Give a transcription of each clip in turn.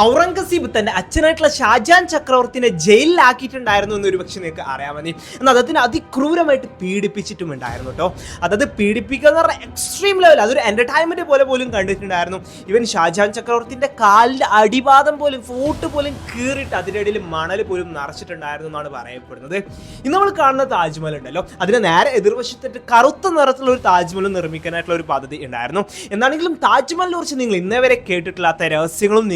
ഔറംഗസീബ് തന്റെ അച്ഛനായിട്ടുള്ള ഷാജാൻ ചക്രവർത്തിനെ ജയിലിലാക്കിയിട്ടുണ്ടായിരുന്നു എന്ന് ഒരുപക്ഷെ നിങ്ങൾക്ക് അറിയാൻ മതി എന്നാൽ അദ്ദേഹത്തിന് അതിക്രൂരമായിട്ട് പീഡിപ്പിച്ചിട്ടുമുണ്ടായിരുന്നു കേട്ടോ. അതായത് പീഡിപ്പിക്കുക എന്ന് പറഞ്ഞാൽ എക്സ്ട്രീം ലെവൽ അതൊരു എന്റർടൈൻമെന്റ് പോലെ പോലും കണ്ടിട്ടുണ്ടായിരുന്നു. ഇവൻ ഷാജാൻ ചക്രവർത്തിന്റെ കാലിന്റെ അടിവാദം പോലും ഫോട്ട് പോലും കീറിയിട്ട് അതിന്റെ ഇടയിൽ മണൽ പോലും നിറച്ചിട്ടുണ്ടായിരുന്നു എന്നാണ് പറയപ്പെടുന്നത്. ഇന്ന് നമ്മൾ കാണുന്ന താജ്മഹൽ ഉണ്ടല്ലോ. അതിന് നേരെ എതിർവശത്തിട്ട് കറുത്ത നിറത്തിലുള്ള ഒരു താജ്മഹൽ നിർമ്മിക്കാനായിട്ടുള്ള ഒരു പദ്ധതി ഉണ്ടായിരുന്നു. എന്നാണെങ്കിലും താജ്മഹലിനെ കുറിച്ച് നിങ്ങൾ ഇന്നേ വരെ കേട്ടിട്ടില്ലാത്ത രഹസ്യങ്ങളും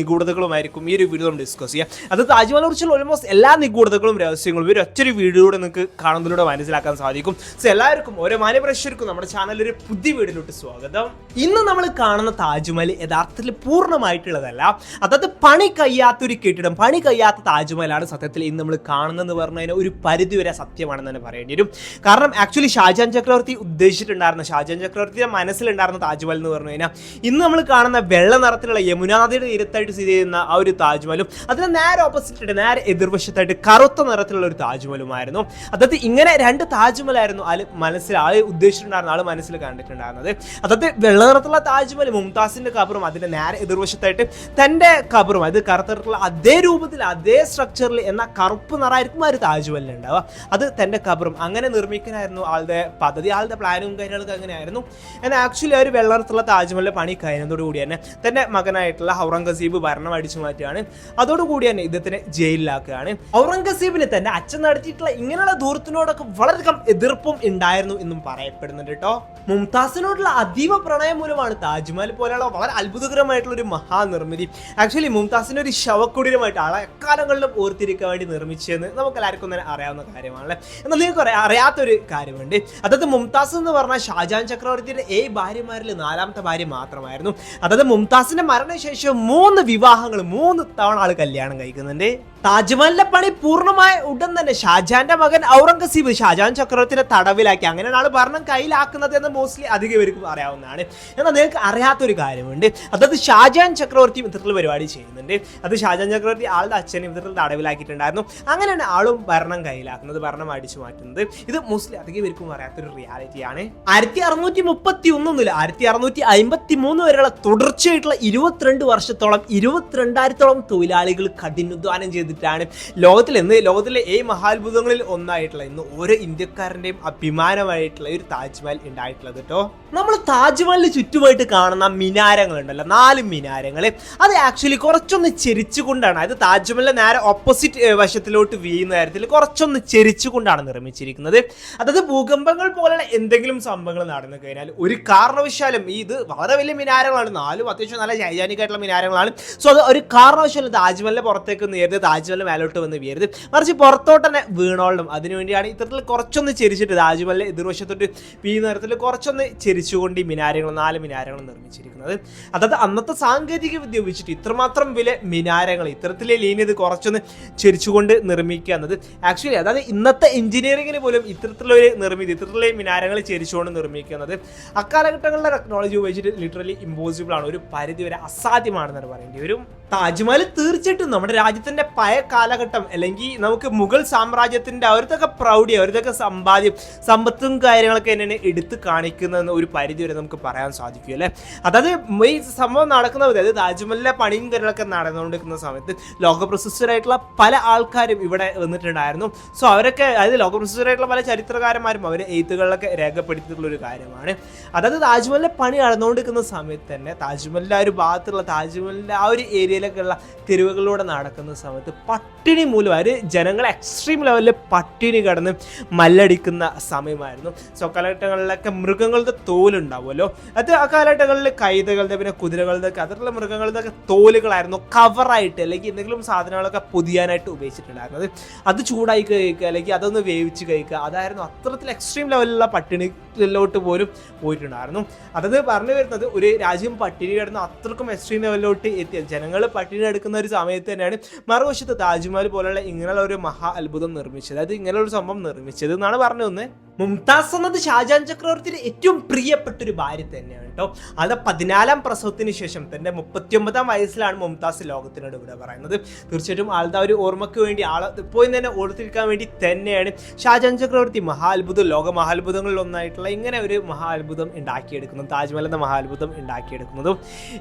നിഗൂഢതകളുമായിരിക്കും ഈ ഒരു വീഡിയോ നമ്മൾ ഡിസ്കസ് ചെയ്യുക അത് താജ്മഹൽ കുറിച്ചുള്ള ഓൾമോസ്റ്റ് എല്ലാ നിഗൂഢതകളും രഹസ്യങ്ങളും ഒരു ഒറ്റൊരു വീഡിയോയിലൂടെ നിങ്ങൾക്ക് കാണുന്നതിലൂടെ മനസ്സിലാക്കാൻ സാധിക്കും. സോ എല്ലാവർക്കും ഓരോ മാന്യപ്രേക്ഷകർക്കും നമ്മുടെ ചാനലിൽ ഒരു പുതിയ വീഡിയോയിലോട്ട് സ്വാഗതം. ഇന്ന് നമ്മൾ കാണുന്ന താജ്മഹൽ യഥാർത്ഥത്തിൽ പൂർണമായിട്ടുള്ളതല്ല. അതായത് പണി കഴിയാത്ത കെട്ടിടം പണി കഴിയാത്ത താജ്മഹലാണ് സത്യത്തിൽ ഇന്ന് നമ്മൾ കാണുന്നതെന്ന് പറഞ്ഞു കഴിഞ്ഞാൽ ഒരു പരിധി വരെ സത്യമാണെന്ന് തന്നെ പറയേണ്ടി വരും. കാരണം ആക്ച്വലി ഷാജാൻ ചക്രവർത്തി ഉദ്ദേശിച്ചിട്ടുണ്ടായിരുന്ന ഷാജാൻ ചക്രവർത്തിയുടെ മനസ്സിലുണ്ടായിരുന്ന താജ്മഹൽ എന്ന് പറഞ്ഞു കഴിഞ്ഞാൽ ഇന്ന് നമ്മൾ കാണുന്ന വെള്ള നിറത്തിലുള്ള യമുനാ നദിയുടെ തീരത്തായിട്ട് സ്ഥിതി ചെയ്യുന്ന ആ ഒരു താജ്മഹലും അതിന് നേരെ ഓപ്പോസിറ്റ് നേരെ എതിർവശത്തായിട്ട് കറുത്ത നിറത്തിലുള്ള ഒരു താജ്മഹലുമായിരുന്നു. അതായത് ഇങ്ങനെ രണ്ട് താജ്മഹലായിരുന്നു ആൾ മനസ്സിൽ ആൾ ഉദ്ദേശിച്ചിട്ടുണ്ടായിരുന്ന ആൾ മനസ്സിൽ കണ്ടിട്ടുണ്ടായിരുന്നത്. അതായത് വെള്ള നിറത്തിലുള്ള താജ്മഹൽ മുംതാസിന്റെ കബറും അതിന്റെ നേരെ എതിർവശത്തായിട്ട് തന്റെ കബറും അത് കറുത്ത നിറത്തിലുള്ള അതേ രൂപത്തിൽ അതേ സ്ട്രക്ചറിൽ എന്ന കറുപ്പ് നിറായിരിക്കും ആ ഒരു താജ്മഹലിനുണ്ടാവുക അത് തന്റെ കബറും. അങ്ങനെ നിർമ്മിക്കാനായിരുന്നു ആളുടെ പദ്ധതി ആളുടെ പ്ലാനും കാര്യങ്ങളൊക്കെ അങ്ങനെയായിരുന്നു. എന്നാൽ ആക്ച്വലി ആ ഒരു വെള്ള നിറത്തിലുള്ള താജ്മഹലിന്റെ പണി കഴിഞ്ഞതോടുകൂടി തന്നെ തന്റെ മകനായിട്ടുള്ള ഔറംഗസീബ് ഭരണം അടിച്ചു മാറ്റുകയാണ്. അതോടുകൂടി തന്നെ ഇദ്ദേഹത്തിനെ ജയിലിലാക്കുകയാണ്. ഔറംഗസീബിന് തന്നെ അച്ഛൻ നടത്തിയിട്ടുള്ള ഇങ്ങനെയുള്ള ദൂരത്തിനോടൊക്കെ വളരെയധികം എതിർപ്പും ഉണ്ടായിരുന്നു എന്നും പറയപ്പെടുന്നുണ്ട് കേട്ടോ. മുംതാസിനോടുള്ള അതീവ പ്രണയം മൂലമാണ് താജ്മഹൽ പോലെയുള്ള വളരെ അത്ഭുതകരമായിട്ടുള്ള ഒരു മഹാനിർമ്മിതി. ആക്ച്വലി മുംതാസിന്റെ ഒരു ശവക്കുടീരമായിട്ട് ആളെ എക്കാലങ്ങളിലും ഓർത്തിരിക്കാൻ വേണ്ടി നിർമ്മിച്ചതെന്ന് നമുക്ക് എല്ലാവർക്കും തന്നെ അറിയാവുന്ന കാര്യമാണല്ലേ? എന്നാൽ നിങ്ങൾക്ക് അറിയാം അറിയാത്തൊരു കാര്യമുണ്ട്. അതായത് മുംതാസ് എന്ന് പറഞ്ഞാൽ ഷാജാൻ ചക്രവർത്തിയുടെ ഏഴ് ഭാര്യമാരിൽ നാലാമത്തെ ഭാര്യ മാത്രമായിരുന്നു. അതായത് മുംതാസിന്റെ മരണശേഷം മൂന്ന് വിവാഹങ്ങൾ മൂന്ന് തവണ ആൾ കല്യാണം കഴിക്കുന്നുണ്ട്. താജ്മഹലിന്റെ പണി പൂർണമായ ഉടൻ തന്നെ ഷാജാന്റെ മകൻ ഔറംഗസീബ് ഷാജാൻ ചക്രവർത്തിനെ തടവിലാക്കി. അങ്ങനെയാണ് ആൾ ഭരണം കയ്യിലാക്കുന്നത് എന്ന് മോസ്റ്റ്ലി അധികം പേർക്ക് അറിയാവുന്നതാണ് എന്നാൽ നിങ്ങൾക്ക് അറിയാത്തൊരു കാര്യമുണ്ട്. അതായത് ഷാജാൻ ചക്രവർത്തി ഇത്തരത്തിൽ പരിപാടി ചെയ്യുന്നുണ്ട് അത് ഷാജാൻ ചക്രവർത്തി ആളുടെ അച്ഛനെ ഇത്തരത്തിൽ തടവിലാക്കിയിട്ടുണ്ടായിരുന്നു. അങ്ങനെയാണ് ആളും ഭരണം കയ്യിലാക്കുന്നത് ഭരണം അടിച്ചു മാറ്റുന്നത്. ഇത് മുസ്ലിം അധികം ഇവർക്കും അറിയാത്തൊരു റിയാലിറ്റിയാണ് ആയിരത്തി അറുന്നൂറ്റി മുപ്പത്തി ഒന്നൊന്നുമില്ല ആയിരത്തി അറുന്നൂറ്റി അമ്പത്തി മൂന്ന് വരെയുള്ള തുടർച്ചയായിട്ടുള്ള ഇരുപത്തിരണ്ട് വർഷത്തോളം ഇരുപത്തിരണ്ടായിരത്തോളം തൊഴിലാളികൾ കഠിനാധ്വാനം ചെയ്തിട്ടാണ് ലോകത്തിൽ ഇന്ന് ലോകത്തിലെ ഏ മഹാത്ഭുതങ്ങളിൽ ഒന്നായിട്ടുള്ള ഇന്ന് ഓരോ ഇന്ത്യക്കാരന്റെയും അഭിമാനമായിട്ടുള്ള ഒരു താജ്മഹൽ ഉണ്ടായിട്ടുള്ളത് കേട്ടോ നമ്മൾ താജ്മഹലിന് ചുറ്റുമായിട്ട് കാണുന്ന മിനാരങ്ങളുണ്ടല്ലോ നാല് മിനാരങ്ങൾ അത് ആക്ച്വലി കുറച്ചൊന്ന് ചെരിച്ചുകൊണ്ടാണ്. അതായത് താജ്മഹലിന്റെ നേരെ ഓപ്പോസിറ്റ് വശത്തിലോട്ട് വീഴുന്ന കാര്യത്തിൽ കുറച്ചൊന്ന് ചെരിച്ചുകൊണ്ടാണ് നിർമ്മിച്ചിരിക്കുന്നത്. അതായത് ഭൂകമ്പങ്ങൾ പോലെയുള്ള എന്തെങ്കിലും സംഭവങ്ങൾ നടന്നു കഴിഞ്ഞാൽ ഒരു കാരണവശാലും ഈ ഇത് വളരെ വലിയ മിനാരങ്ങളാണ്. നാലും അത്യാവശ്യം നല്ല ജൈജാനിക്കായിട്ടുള്ള മിനാരങ്ങളാണ്. സോ അത് ഒരു കാരണവശാലും താജ്മഹലിന്റെ പുറത്തേക്ക് നേരത്തെ താജ്മഹലിന് മേലോട്ട് വന്ന് വീരരുത് മറിച്ച് പുറത്തോട്ട് തന്നെ വീണോളും. അതിനുവേണ്ടിയാണ് ഇത്തരത്തിൽ കുറച്ചൊന്ന് ചെരിച്ചിട്ട് താജ്മഹലിന്റെ എതിർവശത്തോട്ട് വീഴുന്ന തരത്തിൽ കുറച്ചൊന്ന് ചെരിച്ചുകൊണ്ട് ഈ മിനാരങ്ങൾ നാല് മിനാരങ്ങൾ നിർമ്മിച്ചിരിക്കുന്നത്. അതായത് അന്നത്തെ സാങ്കേതിക വിദ്യ ഉപയോഗിച്ചിട്ട് ഇത്രമാത്രം വില മിനാരങ്ങൾ ഇത്തരത്തിലെ ലീനിയത് കുറച്ചൊന്ന് ചിരിച്ചുകൊണ്ട് നിർമ്മിക്കുക എന്നത് ആക്ച്വലി അതായത് ഇന്നത്തെ എഞ്ചിനീയറിംഗിന് പോലും ഇത്തരത്തിലുള്ള ഒരു നിർമ്മിതി ഇത്തരത്തിലുള്ള മിനാരങ്ങൾ ചിരിച്ചുകൊണ്ട് നിർമ്മിക്കുന്നത് അക്കാലഘട്ടങ്ങളിലെ ടെക്നോളജി ഉപയോഗിച്ചിട്ട് ലിറ്ററലി ഇമ്പോസിബിൾ ആണ്. ഒരു പരിധി വരെ അസാധ്യമാണെന്നാണ് പറയേണ്ടി വരും താജ്മഹൽ തീർച്ചയായിട്ടും നമ്മുടെ രാജ്യത്തിന്റെ പഴയ കാലഘട്ടം അല്ലെങ്കിൽ നമുക്ക് മുഗൾ സാമ്രാജ്യത്തിന്റെ അവരത്തൊക്കെ പ്രൗഢി അവരത്തൊക്കെ സമ്പാദ്യം സമ്പത്തും കാര്യങ്ങളൊക്കെ എന്നെ എടുത്ത് കാണിക്കുന്നതെന്ന് ഒരു പരിധി വരെ നമുക്ക് പറയാൻ സാധിക്കും അല്ലേ? അതായത് ഈ സംഭവം നടക്കുന്ന അതായത് താജ്മഹലിലെ പണിയും കാര്യങ്ങളൊക്കെ നടന്നുകൊണ്ടിരിക്കുന്ന സമയത്ത് ലോക പ്രശസ്തരായിട്ടുള്ള പല ആൾക്കാരും ഇവിടെ വന്നിട്ടുണ്ടായിരുന്നു. സോ അവരൊക്കെ അതായത് ലോക പ്രശസ്തരായിട്ടുള്ള പല ചരിത്രകാരന്മാരും അവർ എഴുത്തുകളിലൊക്കെ രേഖപ്പെടുത്തിയിട്ടുള്ള ഒരു കാര്യമാണ്. അതായത് താജ്മഹലിലെ പണി നടന്നുകൊണ്ടിരിക്കുന്ന സമയത്ത് തന്നെ താജ്മഹലിന്റെ ആ ഒരു ഭാഗത്തുള്ള താജ്മഹലിന്റെ ആ ഒരു ഏരിയയിലൊക്കെ ഉള്ള തെരുവുകളിലൂടെ നടക്കുന്ന സമയത്ത് പട്ടിണി മൂലം അവർ ജനങ്ങൾ എക്സ്ട്രീം ലെവലിൽ പട്ടിണി കടന്ന് മല്ലടിക്കുന്ന സമയമായിരുന്നു. സോ കാലഘട്ടങ്ങളിലൊക്കെ മൃഗങ്ങളുടെ തോലുണ്ടാവുമല്ലോ. അത് ആ കാലഘട്ടങ്ങളിൽ കൈതകളുടെ പിന്നെ കുതിരകളുടെ ഒക്കെ അതിലുള്ള മൃഗങ്ങളുടെ ഒക്കെ തോലുകളായിരുന്നു കവറായിട്ട് അല്ലെങ്കിൽ എന്തെങ്കിലും സാധനങ്ങളൊക്കെ പൊതിയാനായിട്ട് ഉപയോഗിച്ചിട്ടുണ്ടായിരുന്നത്. അത് ചൂടായി കഴിക്കുക അല്ലെങ്കിൽ അതൊന്ന് വേവിച്ച് കഴിക്കുക. അതായിരുന്നു അത്രത്തിൽ എക്സ്ട്രീം ലെവലിലുള്ള പട്ടിണിയിലോട്ട് പോലും പോയിട്ടുണ്ടായിരുന്നു. അതത് പറഞ്ഞു വരുന്നത് ഒരു രാജ്യം പട്ടിണി കിടന്ന് അത്രക്കും എക്സ്ട്രീം ലെവലിലോട്ട് എത്തിയ ജനങ്ങൾ പട്ടിണി എടുക്കുന്ന ഒരു സമയത്ത് തന്നെയാണ് മറുവശത്ത് താജ്മഹൽ പോലുള്ള ഇങ്ങനെയുള്ള ഒരു മഹാ അത്ഭുതം നിർമ്മിച്ചത്. അതായത് ഇങ്ങനെയുള്ള ഒരു സംഭവം നിർമ്മിച്ചത് എന്നാണ് പറഞ്ഞു വന്നത് മുംതാസ് എന്നത് ഷാജാൻ ചക്രവർത്തിയുടെ ഏറ്റവും പ്രിയപ്പെട്ട ഒരു ഭാര്യ തന്നെയാണ് കേട്ടോ അത് പതിനാലാം പ്രസവത്തിന് ശേഷം തന്റെ മുപ്പത്തിയൊമ്പതാം വയസ്സിലാണ് മുംതാസ് ലോകത്തിനോട് ഇവിടെ പറയുന്നത്. തീർച്ചയായിട്ടും ആളുടെ ഒരു ഓർമ്മയ്ക്ക് വേണ്ടി ആളെ ഇപ്പോഴും തന്നെ ഓർത്തിരിക്കാൻ വേണ്ടി തന്നെയാണ് ഷാജാൻ ചക്രവർത്തി മഹാത്ഭുതം ലോക മഹാത്ഭുതങ്ങളിൽ ഒന്നായിട്ടുള്ള ഇങ്ങനെ ഒരു മഹാത്ഭുതം ഉണ്ടാക്കിയെടുക്കുന്നത് താജ്മഹൽ എന്ന മഹാത്ഭുതം ഉണ്ടാക്കിയെടുക്കുന്നതും.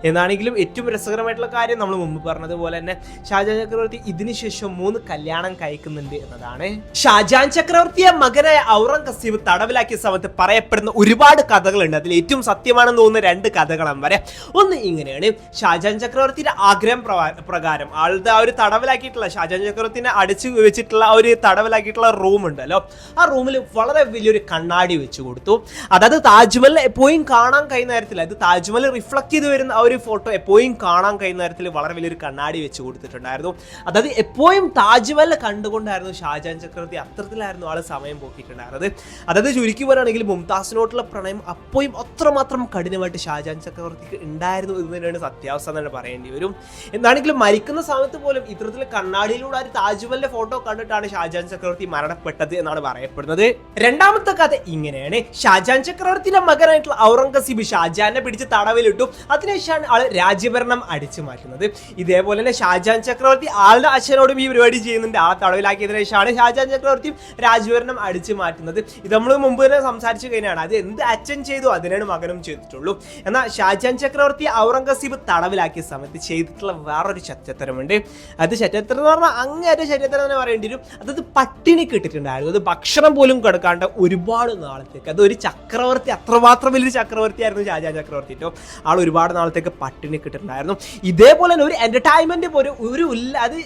എന്നാണെങ്കിലും ഏറ്റവും രസകരമായിട്ടുള്ള കാര്യം നമ്മൾ മുമ്പ് പറഞ്ഞതുപോലെ തന്നെ ഷാജാൻ ചക്രവർത്തി ഇതിനുശേഷം മൂന്ന് കല്യാണം കഴിക്കുന്നുണ്ട് എന്നതാണ്. ഷാജാൻ ചക്രവർത്തിയെ മകനായ ഔറംഗസീബ് തടവിലാക്കിയ സമയത്ത് പറയപ്പെടുന്ന ഒരുപാട് കഥകളുണ്ട്. അതിൽ ഏറ്റവും സത്യമാണെന്ന് തോന്നുന്ന രണ്ട് കഥകളാണ്. വരെ ഒന്ന് ഇങ്ങനെയാണ്. ഷാജാൻ ചക്രവർത്തിയുടെ ആഗ്രഹം പ്രകാരം ആളുടെ ആ ഒരു തടവിലാക്കിയിട്ടുള്ള ഷാജാൻ ചക്രവർത്തിനെ അടിച്ചു വെച്ചിട്ടുള്ള ഒരു തടവിലാക്കിയിട്ടുള്ള റൂം ഉണ്ടല്ലോ. ആ റൂമിൽ വളരെ വലിയൊരു കണ്ണാടി വെച്ചു കൊടുത്തു. അതായത് താജ്മഹൽ എപ്പോഴും കാണാൻ കഴിയുന്ന തരത്തിൽ അത് താജ്മഹൽ റിഫ്ലക്ട് ചെയ്ത് വരുന്ന ആ ഒരു ഫോട്ടോ എപ്പോഴും കാണാൻ കഴിയുന്ന തരത്തിൽ വളരെ വലിയൊരു കണ്ണാടി വെച്ച് കൊടുത്തിട്ടുണ്ടായിരുന്നു. അതായത് എപ്പോഴും താജ്മഹൽ കണ്ടുകൊണ്ടായിരുന്നു ഷാജാൻ ചക്രവർത്തി അത്തരത്തിലായിരുന്നു ആൾ സമയം പോക്കിയിട്ടുണ്ടായിരുന്നത്. അതായത് ചുരുക്കി പറയുകയാണെങ്കിൽ മുംതാസിനോട്ടുള്ള പ്രണയം അപ്പോഴും അത്രമാത്രം കഠിനമായിട്ട് ഷാജാൻ ചക്രവർത്തിക്ക് ഉണ്ടായിരുന്നു എന്ന് തന്നെയാണ് സത്യാവസ്ഥ തന്നെ പറയേണ്ടി വരും. എന്താണെങ്കിലും മരിക്കുന്ന സമയത്ത് പോലും ഇത്തരത്തിൽ കണ്ണാടിയിലൂടെ ഒരു താജ്മഹലിന്റെ ഫോട്ടോ കണ്ടിട്ടാണ് ഷാജാൻ ചക്രവർത്തി മരണപ്പെട്ടത് എന്നാണ് പറയപ്പെടുന്നത്. രണ്ടാമത്തെ കഥ ഇങ്ങനെയാണ്. ഷാജാൻ ചക്രവർത്തിയുടെ മകനായിട്ടുള്ള ഔറംഗസീബ് ഷാജാനെ പിടിച്ച് തടവിലിട്ടു. അതിനുശേഷമാണ് ആൾ രാജ്യഭരണം അടിച്ചു മാറ്റുന്നത്. ഇതേപോലെ തന്നെ ഷാജാൻ ചക്രവർത്തി ആളുടെ അച്ഛനോടും ഈ പരിപാടി ചെയ്യുന്നുണ്ട്. ആ തടവിലാക്കിയതിനു ശേഷമാണ് ഷാജാൻ ചക്രവർത്തിയും രാജ്യഭരണം അടിച്ചു മാറ്റുന്നത്. ഇത് നമ്മൾ മുമ്പ് തന്നെ സംസാരിച്ചു കഴിഞ്ഞാണ്. അത് എന്ത് അച്ഛൻ ചെയ്തു അതിനാണ് മകനും ചെയ്തിട്ടുള്ളൂ. എന്നാൽ ഷാജാൻ ചക്രവർത്തി ഔറംഗസീബ് തടവിലാക്കിയ സമയത്ത് ചെയ്തിട്ടുള്ള വേറൊരു ചരിത്രമുണ്ട് അത് ചരിത്രം എന്ന് പറഞ്ഞാൽ അങ്ങേറ്റ ചരിത്രം തന്നെ പറയേണ്ടി വരും. അതത് പട്ടിണി കിട്ടിയിട്ടുണ്ടായിരുന്നു. അത് ഭക്ഷണം പോലും കൊടുക്കാണ്ട് ഒരുപാട് നാളത്തേക്ക്. അത് ഒരു ചക്രവർത്തി അത്രമാത്രം വലിയൊരു ചക്രവർത്തിയായിരുന്നു ഷാജാൻ ചക്രവർത്തി കേട്ടോ ആൾ ഒരുപാട് നാളത്തേക്ക് പട്ടിണി കിട്ടിയിട്ടുണ്ടായിരുന്നു ഇതേപോലെ തന്നെ ഒരു എന്റർടൈൻമെന്റ് ഒരു ഒരു ഉല്ല അത്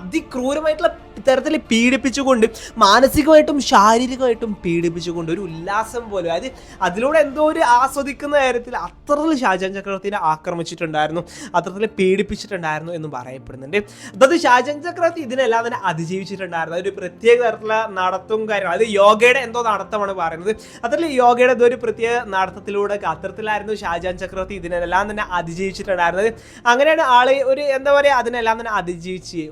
അതിക്രൂരമായിട്ടുള്ള തരത്തിൽ പീഡിപ്പിച്ചുകൊണ്ട് മാനസികമായിട്ടും ശാരീരികമായിട്ടും പീഡിപ്പിച്ചുകൊണ്ട് ഒരു ഉല്ലാസം പോലെ. അതായത് അതിലൂടെ എന്തോ ഒരു ആസ്വദിക്കുന്ന കാര്യത്തിൽ അത്രത്തിൽ ഷാജാൻ ചക്രവർത്തിനെ ആക്രമിച്ചിട്ടുണ്ടായിരുന്നു അത്രത്തിൽ പീഡിപ്പിച്ചിട്ടുണ്ടായിരുന്നു എന്ന് പറയപ്പെടുന്നുണ്ട്. അതായത് ഷാജാൻ ചക്രവർത്തി ഇതിനെല്ലാം തന്നെ അതിജീവിച്ചിട്ടുണ്ടായിരുന്നു. ഒരു പ്രത്യേക തരത്തിലുള്ള നടത്തും കാര്യങ്ങളും അത് യോഗയുടെ എന്തോ നടത്തമാണ് പറയുന്നത്. അതിൽ യോഗയുടെ എന്തോ ഒരു പ്രത്യേക നടത്തത്തിലൂടെ അത്തരത്തിലായിരുന്നു ഷാജാൻ ചക്രവർത്തി ഇതിനെല്ലാം തന്നെ അതിജീവിച്ചിട്ടുണ്ടായിരുന്നത്. അങ്ങനെയാണ് ആൾ ഒരു എന്താ പറയുക അതിനെല്ലാം തന്നെ അതിജീവിച്ച്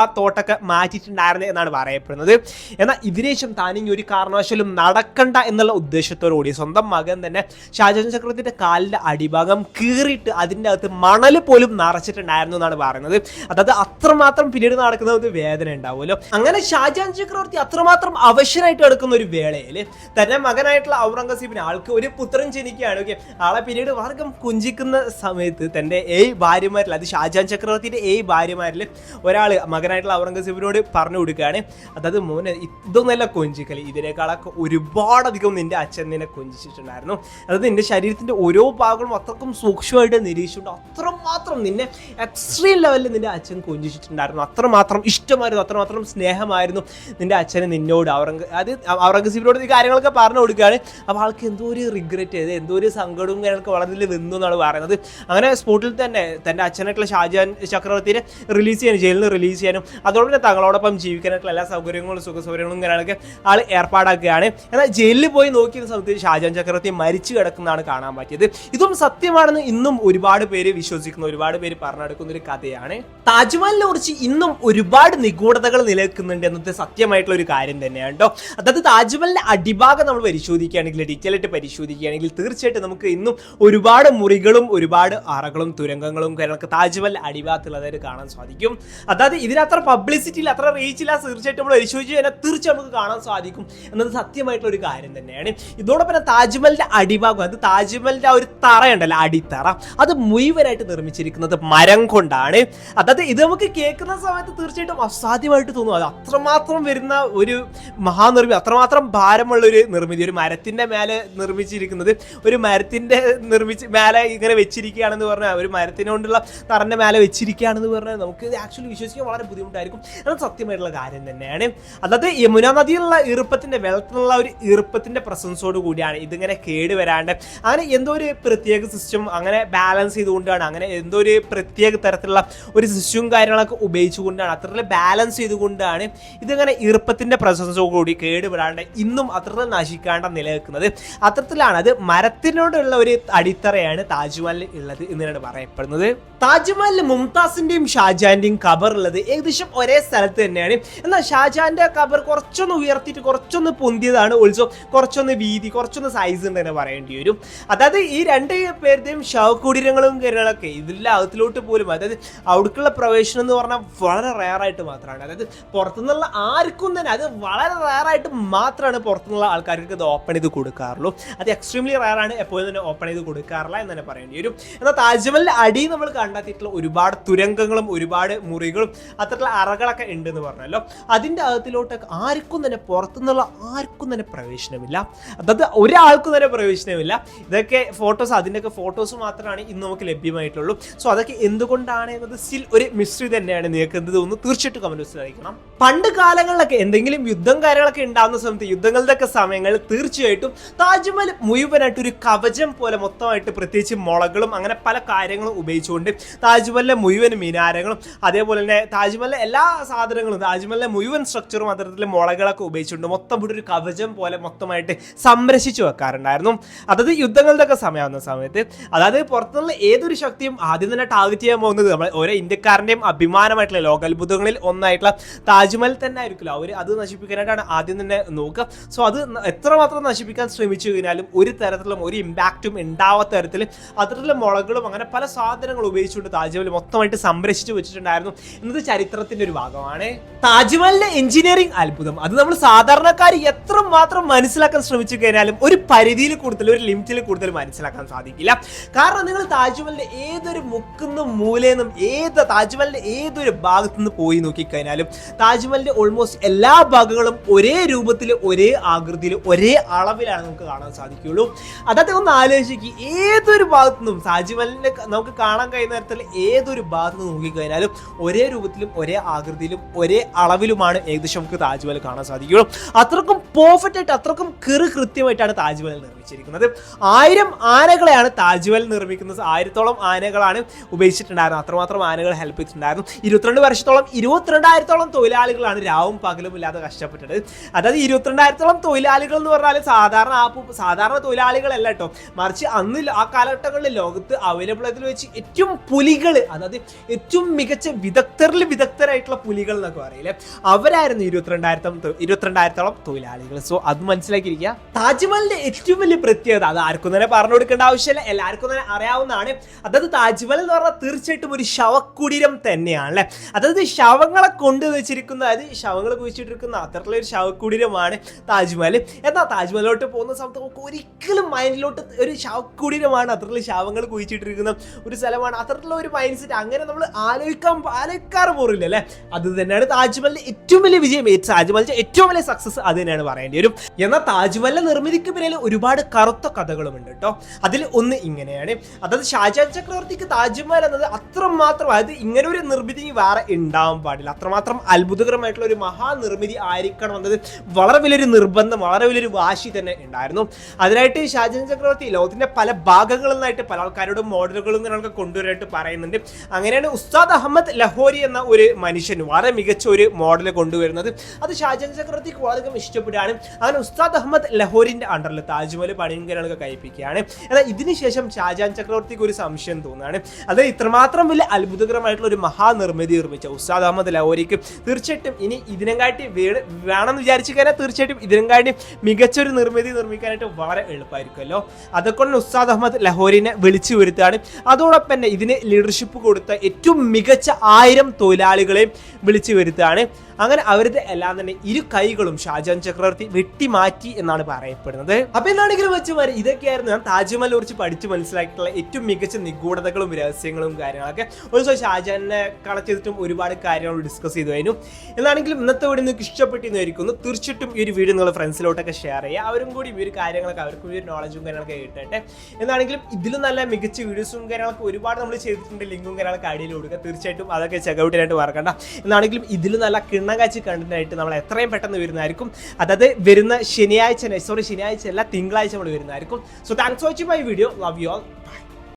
ആ തോട്ടൊക്കെ മാറ്റിയിട്ടുണ്ടായിരുന്നത് എന്നാണ് പറയപ്പെടുന്നത്. എന്നാൽ ഇതിനേശം താനിങ്ങി ഒരു കാരണവശാലും നടക്കണ്ട എന്നുള്ള ഉദ്ദേശത്തോടുകൂടി സ്വന്തം മകൻ തന്നെ ഷാജഹാൻ ചക്രവർത്തിയുടെ കാലിന്റെ അടിഭാഗം കീറിയിട്ട് അതിന്റെ അകത്ത് മണൽ പോലും നിറച്ചിട്ടുണ്ടായിരുന്നു എന്നാണ് പറയുന്നത്. അതായത് അത്രമാത്രം പിന്നീട് നടക്കുന്ന ഒരു വേദന ഉണ്ടാവുമല്ലോ. അങ്ങനെ ഷാജഹാൻ ചക്രവർത്തി അത്രമാത്രം അവശനായിട്ട് എടുക്കുന്ന ഒരു വേളയിൽ തന്നെ മകനായിട്ടുള്ള ഔറംഗസീബിന് ആൾക്ക് ഒരു പുത്രൻ ജനിക്കുകയാണ്. ഓക്കെ ആളെ പിന്നീട് വർഗം കുഞ്ചിക്കുന്ന സമയത്ത് തന്റെ ഏയ് ഭാര്യമാരിൽ അത് ഷാജാൻ ചക്രവർത്തിയുടെ ഏയ് ഭാര്യമാരിൽ ഒരാൾ മകനായിട്ടുള്ള ഔറംഗസീബിനോട് പറഞ്ഞു കൊടുക്കുകയാണ്. അതായത് മോനെ ഇതൊന്നല്ല കൊഞ്ചിക്കൽ ഇതിനേക്കാളൊക്കെ ഒരുപാടധികം നിന്റെ അച്ഛൻ നിന്നെ കൊഞ്ചിച്ചിട്ടുണ്ടായിരുന്നു. അതായത് നിന്റെ ശരീരത്തിന്റെ ഓരോ ഭാഗങ്ങളും അത്രക്കും സൂക്ഷ്മമായിട്ട് നിരീക്ഷിച്ചുകൊണ്ട് അത്രമാത്രം നിന്നെ എക്സ്ട്രീം ലെവലിൽ നിന്റെ അച്ഛൻ കൊഞ്ചിച്ചിട്ടുണ്ടായിരുന്നു. അത്രമാത്രം ഇഷ്ടമായിരുന്നു അത്രമാത്രം സ്നേഹമായിരുന്നു നിന്റെ അച്ഛന് നിന്നോട്. ഔറംഗ അത് ഔറംഗസീബിനോട് ഈ കാര്യങ്ങളൊക്കെ പറഞ്ഞു കൊടുക്കുകയാണ്. അപ്പോൾ ആൾക്ക് എന്തോ ഒരു റിഗ്രറ്റ് ചെയ്ത് എന്തോ ഒരു സങ്കടവും കാര്യങ്ങളൊക്കെ വളരെ വെന്നു എന്നാണ് പറയുന്നത്. അങ്ങനെ സ്പോട്ടിൽ തന്നെ തന്റെ അച്ഛനായിട്ടുള്ള ഷാജാൻ ചക്രവർത്തിയെ റിലീസ് ചെയ്യാനും ജയിലിൽ നിന്ന് റിലീസ് ചെയ്യാനും അതോടൊപ്പം തങ്ങളോടൊപ്പം ജീവിക്കാനായിട്ടുള്ള എല്ലാ സൗകര്യങ്ങളും സുഖ സൗകര്യങ്ങളും കാര്യങ്ങളൊക്കെ ആൾ ഏർപ്പാടാക്കുകയാണ് എന്നാൽ ജയിലിൽ പോയി നോക്കിയ സമയത്ത് ഷാജഹാൻ ചക്രവർത്തി മരിച്ചു കിടക്കുന്നതാണ് കാണാൻ പറ്റിയത്. ഇതും സത്യമാണെന്ന് ഇന്നും ഒരുപാട് പേര് വിശ്വസിക്കുന്ന ഒരുപാട് പേര് പറഞ്ഞെടുക്കുന്ന ഒരു കഥയാണ്. താജ്മഹലിനെ കുറിച്ച് ഇന്നും ഒരുപാട് നിഗൂഢതകൾ നിലനിൽക്കുന്നുണ്ട് എന്നത് സത്യമായിട്ടുള്ള ഒരു കാര്യം തന്നെയാണ് കേട്ടോ. അതായത് താജ്മഹലിന്റെ അടിഭാഗം നമ്മൾ പരിശോധിക്കുകയാണെങ്കിൽ ഡീറ്റെയിൽ ആയിട്ട് പരിശോധിക്കുകയാണെങ്കിൽ തീർച്ചയായിട്ടും നമുക്ക് ഇന്നും ഒരുപാട് മുറികളും ഒരുപാട് അറകളും തുരങ്കങ്ങളും കാര്യങ്ങളൊക്കെ താജ്മഹൽ അടിഭാഗത്തുള്ളതായിട്ട് കാണാൻ സാധിക്കും. അതായത് ഇതിനത്ര പബ്ലിസിറ്റി ഇല്ല അത്ര റീച്ചില്ല തീർച്ചയായിട്ടും നമ്മൾ പരിശോധിച്ച് കഴിഞ്ഞാൽ തീർച്ചയായും നമുക്ക് കാണാൻ സാധിക്കും എന്നത് സത്യമായിട്ടുള്ള ഒരു കാര്യം തന്നെയാണ്. ഇതോടൊപ്പം താജ്മഹലിന്റെ അടിഭാഗം അത് താജ്മഹലിന്റെ ആ ഒരു തറയുണ്ടല്ലോ അടിത്തറ. അത് മുഴുവനായിട്ട് നിർമ്മിച്ചിരിക്കുന്നത് മരം കൊണ്ടാണ്. അതായത് ഇത് നമുക്ക് കേൾക്കുന്ന സമയത്ത് തീർച്ചയായിട്ടും അസാധ്യമായിട്ട് തോന്നും. അത് അത്രമാത്രം വരുന്ന ഒരു മഹാനിർമ്മിതി അത്രമാത്രം ഭാരമുള്ള ഒരു നിർമ്മിതി. ഒരു മരത്തിന്റെ മേലെ നിർമ്മിച്ചിരിക്കുന്നത് ഒരു മരത്തിന്റെ നിർമ്മിച്ച് മേലെ ഇങ്ങനെ വെച്ചിരിക്കുകയാണെന്ന് പറഞ്ഞാൽ ഒരു മരത്തിനോണ്ടുള്ള തറന്റെ മേലെ വെച്ചിരിക്കുകയാണെന്ന് പറഞ്ഞാൽ നമുക്ക് ആക്ച്വലി വിശ്വസിക്കാൻ വളരെ ബുദ്ധിമുട്ടായിരിക്കും. അത് സത്യമായിട്ടുള്ള കാര്യം തന്നെയാണ്. അതായത് യമുന നദിയിലുള്ള ഈർപ്പത്തിന്റെ വെള്ളത്തിലുള്ള ഒരു ഈർപ്പത്തിന്റെ പ്രസൻസോട് കൂടിയാണ് ഇതിങ്ങനെ കേട് വരാണ്ട് അങ്ങനെ എന്തോ ഒരു പ്രത്യേക സിസ്റ്റം അങ്ങനെ ബാലൻസ് ചെയ്തുകൊണ്ടാണ് അങ്ങനെ എന്തോ ഒരു പ്രത്യേക തരത്തിലുള്ള ഒരു സിസ്റ്റവും കാര്യങ്ങളൊക്കെ ഉപയോഗിച്ചുകൊണ്ടാണ് അത്രത്തിൽ ബാലൻസ് ചെയ്തുകൊണ്ടാണ് ഇതിങ്ങനെ ഈർപ്പത്തിന്റെ പ്രസൻസോട് കൂടി കേടുപെടാണ്ട് ഇന്നും അത്രത്തിൽ നശിക്കാണ്ട് നിലനിൽക്കുന്നത്. അത്തരത്തിലാണ് അത് മരത്തിനോടുള്ള ഒരു അടിത്തറയാണ് താജ്മഹലിൽ ഉള്ളത് എന്നാണ് പറയപ്പെടുന്നത്. താജ്മഹലിൽ മുംതാസിന്റെയും ഷാജാന്റെയും ഖബർ ഉള്ളത് ഏകദേശം ഒരേ സ്ഥലത്ത് തന്നെയാണ്. എന്നാൽ ഷാജാന്റെ കബർ കുറച്ചൊന്ന് ഉയർത്തിയിട്ട് കുറച്ചൊന്ന് പൊന്തിയതാണ് ഓൾസോ കുറച്ചൊന്ന് വീതി കുറച്ചൊന്ന് സൈസ് എന്ന് തന്നെ പറയേണ്ടി വരും. അതായത് ഈ രണ്ട് പേരുടെയും ശവകുടീരങ്ങളും കാര്യങ്ങളൊക്കെ ഇതിന്റെ അകത്തിലോട്ട് പോലും അതായത് അവിടേക്കുള്ള പ്രവേശനം എന്ന് പറഞ്ഞാൽ വളരെ റയറായിട്ട് മാത്രമാണ്. അതായത് പുറത്തുനിന്നുള്ള ആർക്കും തന്നെ അത് വളരെ റയറായിട്ട് മാത്രമാണ് പുറത്തുനിന്നുള്ള ആൾക്കാർക്ക് ഇത് ഓപ്പൺ ചെയ്ത് കൊടുക്കാറുള്ളൂ. അത് എക്സ്ട്രീംലി റയറാണ് എപ്പോഴും തന്നെ ഓപ്പൺ ചെയ്ത് കൊടുക്കാറില്ല എന്ന് തന്നെ പറയേണ്ടി വരും. എന്നാൽ താജ്മഹലിന്റെ അടി നമ്മൾ കണ്ടെത്തിയിട്ടുള്ള ഒരുപാട് തുരങ്കങ്ങളും ഒരുപാട് മുറികളും അത്തരത്തിലുള്ള അറകളൊക്കെ ഉണ്ടെന്ന് പറഞ്ഞല്ലോ. അതിന്റെ അകത്തിലോട്ടൊക്കെ ആർക്കും തന്നെ പുറത്തുനിന്നുള്ള ആർക്കും തന്നെ പ്രവേശനമില്ല. അതായത് ഒരാൾക്കും തന്നെ പ്രവേശനമില്ല. ഇതൊക്കെ ഫോട്ടോസ് അതിന്റെയൊക്കെ ഫോട്ടോസ് മാത്രമാണ് ഇന്ന് നമുക്ക് ലഭ്യമായിട്ടുള്ളൂ. സോ അതൊക്കെ എന്തുകൊണ്ടാണ്? എന്നത് സ്റ്റിൽ ഒരു മിസ്റ്ററി തന്നെയാണ് നിങ്ങൾക്ക് എന്ത് തോന്നുന്നു. തീർച്ചയായിട്ടും കമന്റ് ബോക്സിൽ അറിയിക്കണം. പണ്ട് കാലങ്ങളിലൊക്കെ എന്തെങ്കിലും യുദ്ധം കാര്യങ്ങളൊക്കെ ഉണ്ടാകുന്ന സമയത്ത് യുദ്ധങ്ങളുടെ ഒക്കെ സമയങ്ങളിൽ തീർച്ചയായിട്ടും താജ്മഹൽ മുഴുവനായിട്ട് ഒരു കവചം പോലെ മൊത്തമായിട്ട് പ്രത്യേകിച്ച് മുളകളും അങ്ങനെ പല കാര്യങ്ങളും ഉപയോഗിച്ചുകൊണ്ട് താജ്മഹലിലെ മുഴുവൻ മിനാരങ്ങളും അതേപോലെ തന്നെ താജ്മഹലിലെ എല്ലാ സാധനങ്ങളും താജ്മഹലിലെ മുഴുവൻ സ്ട്രക്ചറും അത്തരത്തിലെ മുളകളൊക്കെ ഉപയോഗിച്ചുകൊണ്ട് മൊത്തം ഇവിടെ ഒരു കവചം പോലെ മൊത്തമായിട്ട് സംരക്ഷിച്ചു വെക്കാറുണ്ടായിരുന്നു. അതായത് യുദ്ധങ്ങളുടെ ഒക്കെ സമയമാകുന്ന സമയത്ത് അതായത് പുറത്തുനിന്നുള്ള ഏതൊരു ശക്തിയും ആദ്യം തന്നെ ടാർഗറ്റ് ചെയ്യാൻ പോകുന്നത് നമ്മൾ ഓരോ ഇന്ത്യക്കാരന്റെയും അഭിമാനമായിട്ടുള്ള ലോകാത്ഭുതങ്ങളിൽ ഒന്നായിട്ടുള്ള താജ്മഹൽ തന്നെ ആയിരിക്കില്ല. അവർ അത് നശിപ്പിക്കാനായിട്ടാണ് ആദ്യം തന്നെ നോക്കുക. സോ അത് എത്രമാത്രം നശിപ്പിക്കാൻ ശ്രമിച്ചു കഴിഞ്ഞാലും ഒരു തരത്തിലും ഒരു ഇമ്പാക്റ്റും ഉണ്ടാവാത്ത തരത്തിൽ അത്തരത്തിലുള്ള മുളകളും അങ്ങനെ പല സാധനങ്ങളും ഉപയോഗിച്ചുകൊണ്ട് താജ്മഹൽ മൊത്തമായിട്ട് സംരക്ഷിച്ചു വെച്ചിട്ടുണ്ടായിരുന്നു എന്നത് ചരിത്രത്തിന്റെ ഒരു ഭാഗമാണ്. താജ്മഹലിന്റെ എഞ്ചിനീയറിംഗ് അത്ഭുതം. അത് നമ്മൾ സാധാരണക്കാർ എത്ര മാത്രം മനസ്സിലാക്കാൻ ശ്രമിച്ചു കഴിഞ്ഞാലും ഒരു പരിധിയിൽ കൂടുതൽ ഒരു ലിമിറ്റിൽ കൂടുതൽ മനസ്സിലാക്കാൻ സാധിക്കില്ല. കാരണം നിങ്ങൾ താജ്മഹലിന്റെ ഏതൊരു മുക്കുന്നും മൂലയെന്നും ഏത് താജ്മഹലിന്റെ ഏതൊരു ഭാഗത്തു നിന്ന് പോയി നോക്കിക്കഴിഞ്ഞാലും താജ്മഹലിന്റെ ഓൾമോസ്റ്റ് എല്ലാ ഭാഗങ്ങളും ഒരേ രൂപത്തിൽ ഒരേ ആകൃതിയിൽ ഒരേ അളവിലാണ് നമുക്ക് കാണാൻ സാധിക്കുകയുള്ളൂ. അതായത് ഒന്ന് ആലോചിക്കുക ഏതൊരു ഭാഗത്തു നിന്നും താജ്മഹലിന്റെ നമുക്ക് കാണാൻ കഴിയുന്ന തരത്തിൽ ഏതൊരു ഭാഗത്ത് നിന്ന് നോക്കിക്കഴിഞ്ഞാലും ഒരേ രൂപത്തിലും ഒരേ ആകൃതിയിലും ഒരേ അളവിലുമാണ് ഏകദേശം നമുക്ക് താജ്മഹൽ കാണാൻ സാധിക്കുകയുള്ളൂ. അത്രക്കും പെർഫെക്റ്റ് ആയിട്ട് അത്രക്കും കിറു കൃത്യമായിട്ടാണ് താജ്മഹൽ നിർമ്മിച്ചിരിക്കുന്നത്. ആയിരം ആനകളെയാണ് താജ്മഹൽ നിർമ്മിക്കുന്നത്. ആയിരത്തോളം ആനകളാണ് ഉപയോഗിച്ചിട്ടുണ്ടായിരുന്നത് അത്രമാത്രം ആനകൾ ഹെൽപ്പ് ചെയ്തിട്ടുണ്ടായിരുന്നു. ഇരുപത്തിരണ്ട് വർഷത്തോളം ഇരുപത്തിരണ്ടായിരത്തോളം തൊഴിലാളികളാണ്. രാവും പകലും ഇല്ലാതെ കഷ്ടപ്പെട്ടത് അതായത് ഇരുപത്തിരണ്ടായിരത്തോളം തൊഴിലാളികൾ എന്ന് പറഞ്ഞാൽ സാധാരണ ആപ്പ് സാധാരണ തൊഴിലാളികളല്ല കേട്ടോ മറിച്ച് അന്ന് ആ കാലഘട്ടങ്ങളിൽ ലോകത്ത് അവൈലബിൾ ആയതിൽ വെച്ച് ഏറ്റവും പുലികൾ അതായത് ഏറ്റവും മികച്ച വിദഗ്ധരിൽ വിദഗ്ധരായിട്ടുള്ള പുലികൾ എന്നൊക്കെ പറയില്ലേ അവരായിരുന്നു ഇരുപത്തിരണ്ടായിരത്തോളം ഇരുപത്തിരണ്ടായിരത്തോളം തൊഴിലാളികൾ. സോ അത് മനസ്സിലാക്കിയിരിക്കുക. താജ്മഹലിന്റെ ഏറ്റവും വലിയ പ്രത്യേകത അത് ആർക്കും തന്നെ പറഞ്ഞു കൊടുക്കേണ്ട ആവശ്യമില്ല. എല്ലാവർക്കും തന്നെ അറിയാവുന്നതാണ്. അതായത് താജ്മഹൽ എന്ന് പറഞ്ഞാൽ തീർച്ചയായിട്ടും ഒരു ശവക്കുടീരം തന്നെയാണ് അല്ലെ അതായത് ശവങ്ങളെ കൊണ്ട് വെച്ചിരിക്കുന്ന അതായത് ശവങ്ങൾ കുഴിച്ചിട്ടിരിക്കുന്ന അത്തരത്തിലുള്ള ഒരു ശവക്കുടീരമാണ് താജ്മഹൽ. എന്നാൽ താജ്മഹലിലോട്ട് പോകുന്ന സമയത്ത് നമുക്ക് ഒരിക്കലും മൈൻഡിലോട്ട് ഒരു ശവക്കുടീരമാണ് അത്തരത്തിലുള്ള ശവങ്ങൾ കുഴിച്ചിട്ടിരിക്കുന്ന ഒരു സ്ഥലമാണ്. അത്തരത്തിലുള്ള ഒരു മൈൻഡ് സെറ്റ് അങ്ങനെ നമ്മൾ ആലോചിക്കാൻ ആലോചിക്കാറ് പോറില്ല അല്ലേ? അത് തന്നെയാണ് താജ്മഹലിന്റെ ഏറ്റവും വലിയ വിജയം. താജ്മഹലിന്റെ ഏറ്റവും വലിയ സക്സസ് അത് തന്നെയാണ് പറയേണ്ടി വരും. എന്നാൽ താജ്മഹലിന്റെ നിർമ്മിതിക്ക് പിന്നിൽ ഒരുപാട് കറുത്ത കഥകളുമുണ്ട് കേട്ടോ. അതിൽ ഒന്ന് ഇങ്ങനെയാണ്. അതായത് ഷാജാൻ ചക്രവർത്തിക്ക് താജ്മഹൽ എന്നത് അത്രമാത്രം അതായത് ഇങ്ങനെ ഒരു നിർമ്മിതി വേറെ ഉണ്ടാവാൻ പാടില്ല. അത്രമാത്രം അത്ഭുതകരമായിട്ടുള്ള ഒരു മഹാനിർമ്മിതി ആയിരിക്കണം എന്നത് വളരെ വലിയൊരു നിർബന്ധം വളരെ വലിയൊരു വാശി തന്നെ ഉണ്ടായിരുന്നു. അതിനായിട്ട് ഷാജഹാൻ ചക്രവർത്തി ലോകത്തിന്റെ പല ഭാഗങ്ങളിൽ നിന്നായിട്ട് പല ആൾക്കാരോടും മോഡലുകളും ഇങ്ങനെയൊക്കെ കൊണ്ടുവരാനായിട്ട് പറയുന്നുണ്ട്. അങ്ങനെയാണ് ഉസ്താദ് അഹമ്മദ് ലഹോരി എന്ന ഒരു മനുഷ്യൻ വളരെ മികച്ച ഒരു മോഡൽ കൊണ്ടുവരുന്നത്. അത് ഷാജൻ ചക്രവർത്തിക്ക് വളരെയധികം ഇഷ്ടപ്പെടുകയാണ്. അങ്ങനെ ഉസ്താദ് അഹമ്മദ് ലഹോരിന്റെ അണ്ടറിൽ താജ്മഹൽ പണിങ്കരങ്ങളൊക്കെ കഴിപ്പിക്കുകയാണ്. എന്നാൽ ഇതിനുശേഷം ഷാജഹാൻ ചക്രവർത്തിക്ക് ഒരു സംശയം തോന്നുകയാണ്. അത് ഇത്രമാത്രം വലിയ അത്ഭുതകരമായിട്ടുള്ള ഒരു മഹാനിർമ്മിതി നിർമ്മിച്ച ഉസ്താദ് അഹമ്മദ് ലഹോരിക്ക് തീർച്ചയായിട്ടും ഇനി ഇതിനെക്കാട്ടി വീട് വേണമെന്ന് വിചാരിച്ചു കഴിഞ്ഞാൽ തീർച്ചയായിട്ടും ഇതിനെക്കാട്ടി മികച്ചൊരു നിർമ്മിതി നിർമ്മിക്കാനായിട്ട് വളരെ എളുപ്പമായിരിക്കുമല്ലോ അതുകൊണ്ട് ഉസ്താദ് അഹമ്മദ് ലഹോരിനെ വിളിച്ചു വരുത്തുകയാണ്. അതോടൊപ്പം തന്നെ ഇതിന് ലീഡർഷിപ്പ് കൊടുത്ത ഏറ്റവും മികച്ച ആയിരം തൊഴിലാളികളെയും വിളിച്ചു വരുത്തുകയാണ്. അങ്ങനെ അവരുടെ എല്ലാം തന്നെ ഇരു കൈകളും ഷാജഹാൻ ചക്രവർത്തി വെട്ടിമാറ്റി എന്നാണ് പറയപ്പെടുന്നത്. അപ്പൊ എന്താണെങ്കിലും വെച്ചുമാര് ഇതൊക്കെയായിരുന്നു ഞാൻ താജ്മഹലിനെ കുറിച്ച് പഠിച്ച് മനസ്സിലാക്കിയിട്ടുള്ള ഏറ്റവും മികച്ച നിഗൂഢതകളും രഹസ്യങ്ങളും കാര്യങ്ങളൊക്കെ. ഒരു ദിവസം ഷാജഹാനെ കണക്ട് ചെയ്തിട്ടും ഒരുപാട് കാര്യങ്ങൾ ഡിസ്കസ് ചെയ്തു കഴിഞ്ഞു. എന്നാണെങ്കിലും ഇന്നത്തെ വീഡിയോ നിങ്ങൾക്ക് ഇഷ്ടപ്പെട്ടിരിക്കുന്നു തീർച്ചയായിട്ടും ഈ ഒരു വീഡിയോ നിങ്ങൾ ഫ്രണ്ട്സിലോട്ടൊക്കെ ഷെയർ ചെയ്യുക. അവരും കൂടി ഈ ഒരു കാര്യങ്ങളൊക്കെ അവർക്കും ഈ ഒരു നോളജും കാര്യങ്ങളൊക്കെ കിട്ടട്ടെ. എന്നാണെങ്കിലും ഇതിലും നല്ല മികച്ച വീഡിയോസും കാര്യങ്ങളൊക്കെ ഒരുപാട് നമ്മൾ ചെയ്തിട്ടുണ്ട്. ലിങ്കും കാര്യങ്ങളൊക്കെ അടിയിൽ കൊടുക്കുക തീർച്ചയായിട്ടും അതൊക്കെ ചെക്കൗട്ട് ചെയ്യാനായിട്ട് മറക്കണ്ട. എന്നാണെങ്കിലും ഇതിലും നല്ല കിണ്ണം കാച്ചി കണ്ടന്റ് നമ്മൾ എത്രയും പെട്ടെന്ന് വരുന്നതായിരിക്കും. അതായത് വരുന്ന ശനിയാഴ്ച സോറി ശനിയാഴ്ച അല്ല തിങ്കളാഴ്ച നമ്മൾ വരുന്നതായിരിക്കും. So thanks watching my video love you all bye